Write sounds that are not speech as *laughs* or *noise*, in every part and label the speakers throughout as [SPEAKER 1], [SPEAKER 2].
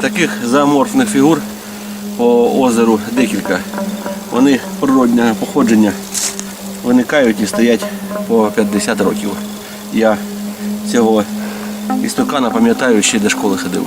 [SPEAKER 1] Таких зооморфних фігур по озеру декілька. Вони природнього походження виникають і стоять по 50 років. Я цього істукана пам'ятаю ще до школи ходив.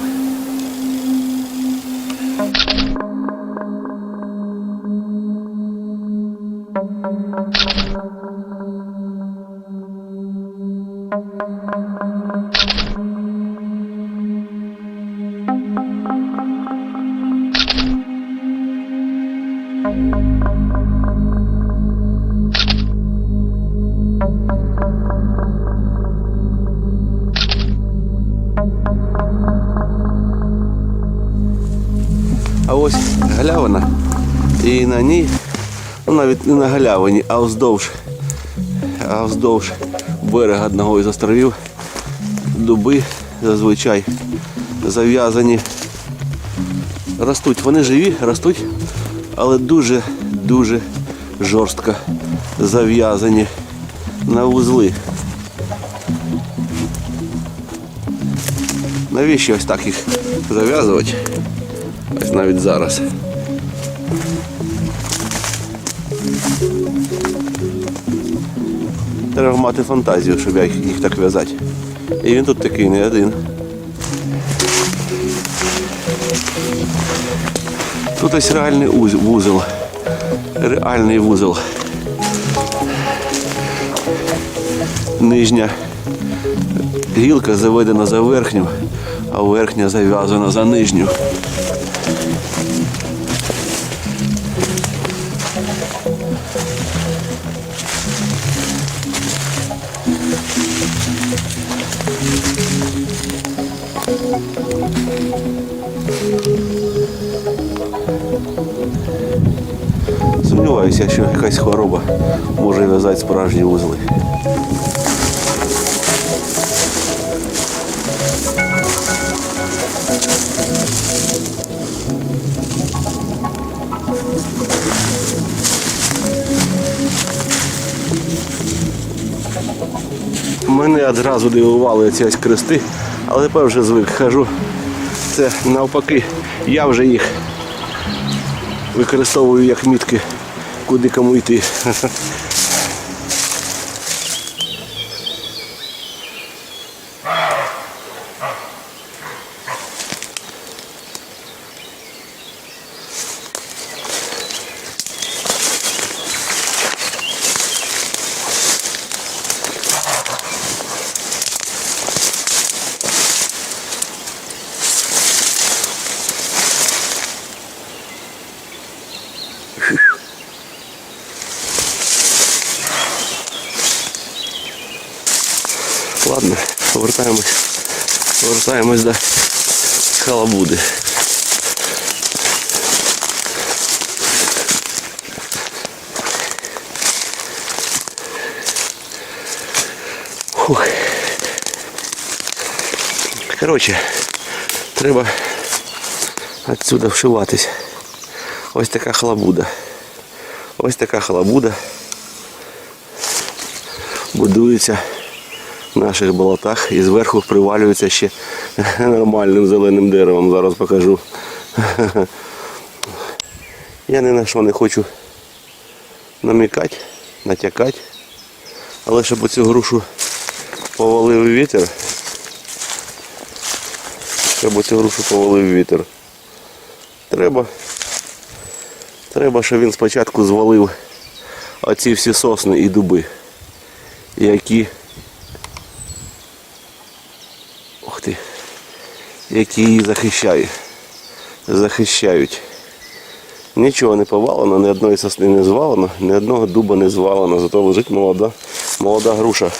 [SPEAKER 1] А ось галявина. І на ній, ну навіть не на галявині, а вздовж, а вздовж берега одного із островів дуби зазвичай зав'язані. Ростуть, вони живі, ростуть, але дуже-дуже жорстко зав'язані на вузли. Навіщо ось так їх зав'язувати? Ось навіть зараз. Треба мати фантазію, щоб я їх, так в'язати. І він тут такий не один. Тут ось реальний уз- вузол. Реальний вузол. Нижня гілка заведена за верхню, а верхня зав'язана за нижню. Сумніваюся, що якась хвороба може в'язати справжні вузли. Мене одразу дивували ці крести, але тепер вже звик хожу. Це навпаки, я вже їх використовую як мітки, куди кому йти. Повертаємось. Повертаємось до халабуди. Фух. Коротше, треба отсюда вшиватись. Ось така халабуда. Ось така халабуда. Будується наших болотах і зверху привалюється ще *laughs* нормальним зеленим деревом. Зараз покажу. *laughs* Я ні на що не хочу намікати, натякати. Але щоб оцю грушу повалив вітер. Щоб оцю грушу повалив вітер. Треба. Треба, щоб він спочатку звалив оці всі сосни і дуби, які Ух ти. Які її захищають. Захищають. Нічого не повалено, ні одної сосни не звалено, ні одного дуба не звалено, зато лежить молода, молода груша.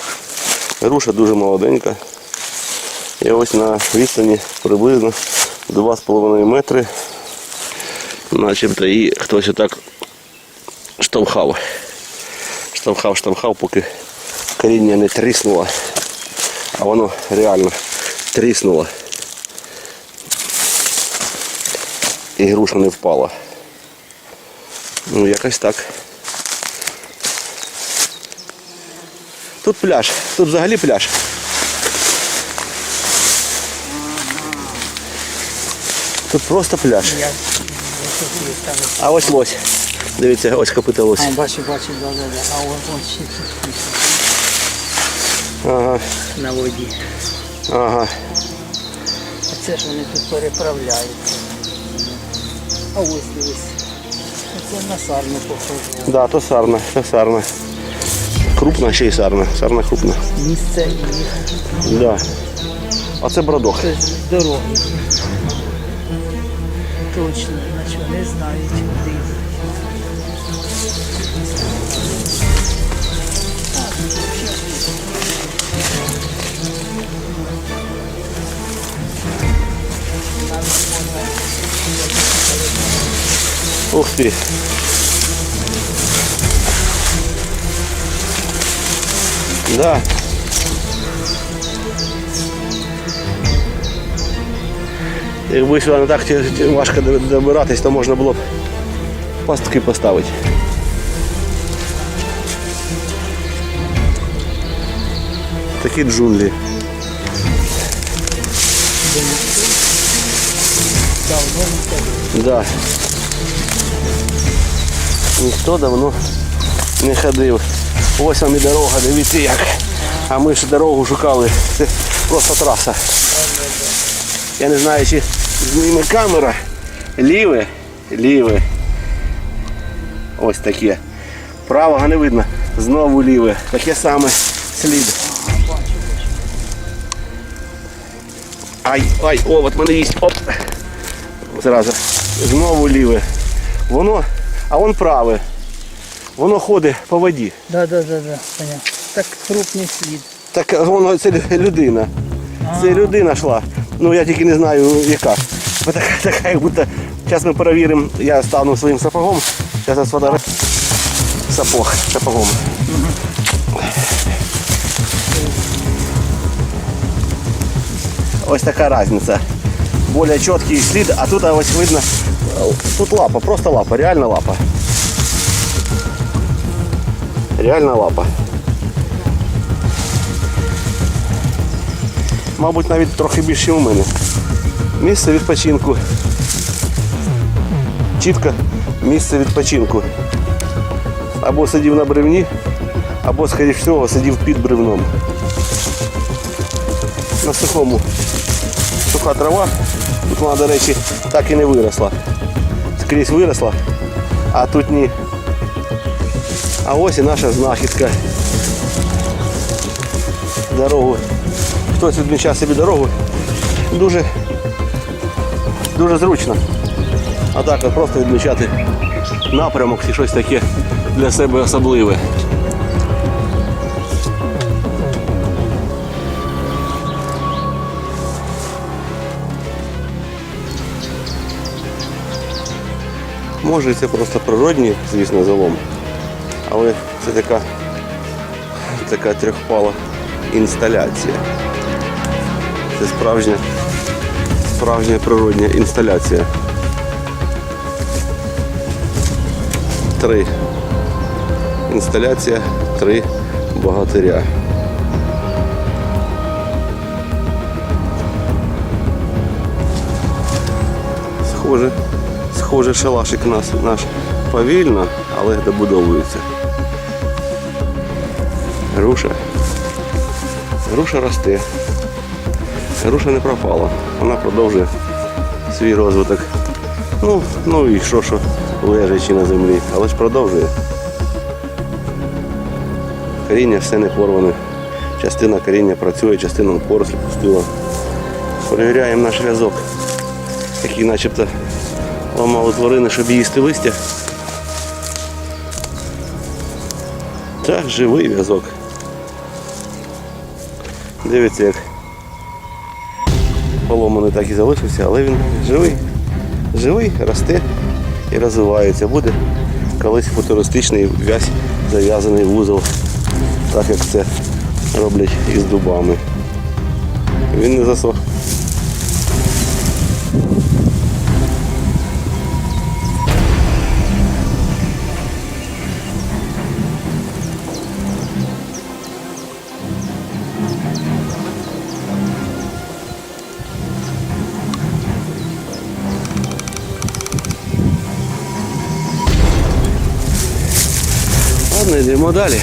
[SPEAKER 1] Груша дуже молоденька. І ось на відстані приблизно 2,5 метри. Начебто її хтось отак штовхав. Штовхав, штовхав, поки коріння не тріснуло. А воно реально тріснуло. І груша не впала. Ну, якось так. Тут пляж, тут взагалі пляж. Тут просто пляж. А ось лось. Дивіться, ось копита лось.
[SPEAKER 2] А, бачу, бачу, да, да, да. А ось ще
[SPEAKER 1] Ага,
[SPEAKER 2] на воді.
[SPEAKER 1] Ага.
[SPEAKER 2] А це ж вони тут переправляються. А ось дивись. Це на сарну похоже.
[SPEAKER 1] Да, то сарна, це сарна. Крупна ще й сарна. Сарна крупна.
[SPEAKER 2] Місце їх.
[SPEAKER 1] Да. А це бродок.
[SPEAKER 2] Це з дороги. Точно, значить вони знають, куди.
[SPEAKER 1] Ух ти. Да. Якби сюди не так важко до- добиратись, то можна було б пастки поставити. Такі джунглі. Да. Ніхто давно не ходив. Ось вам і дорога, дивіться як. А ми ж дорогу шукали. Це *laughs* просто траса. Я не знаю, чи зніме камера. Ліве, ліве. Ось таке. Правого не видно. Знову ліве. Таке саме слід. Ай, ай, о, от мене їсть. Оп. Зразу. Знову ліве. Воно, а вон праве. Воно ходить по воді.
[SPEAKER 2] Да, да, да, да, понятно. Так крупний слід.
[SPEAKER 1] Так воно це людина. Це людина йшла. Ну я тільки не знаю яка. Така, *laughs* така як будто. Зараз ми перевіримо, я стану своїм сапогом. Зараз я сфотографую. Сапог сапогом. Ось така різниця. Более чіткий слід, а тут ось видно. Тут лапа, просто лапа, реально лапа. Реально лапа. Мабуть, навіть трохи більше, ніж у мене. Місце відпочинку. Чітко місце відпочинку. Або сидів на бревні, або, скоріш всього, сидів під бревном. На сухому. Суха трава. Тут вона, до речі, так і не виросла. Скрізь виросла, а тут ні. А ось і наша знахідка. Дорогу. Хтось відмічав собі дорогу. Дуже, дуже зручно. А так от просто відмічати напрямок чи щось таке для себе особливе. Може це просто природній, звісно, залом. Але це така, така трьохпала інсталяція. Це справжня, справжня природня інсталяція. Три. Інсталяція, три богатиря. Схоже, схоже, шалашик нас, наш повільно, але добудовується. Груша. Груша росте. Груша не пропала. Вона продовжує свій розвиток. Ну, ну і що, що лежачи на землі, але ж продовжує. Коріння все не порване. Частина коріння працює, частина порослі пустила. Перевіряємо наш в'язок, який начебто ламали тварини, щоб їсти листя. Так, живий в'язок. Дивіться, як поломаний так і залишився, але він живий. Живий, росте і розвивається. Буде колись футуристичний в'язь зав'язаний вузол, так як це роблять із дубами. Він не засох. Ладно, йдемо далі.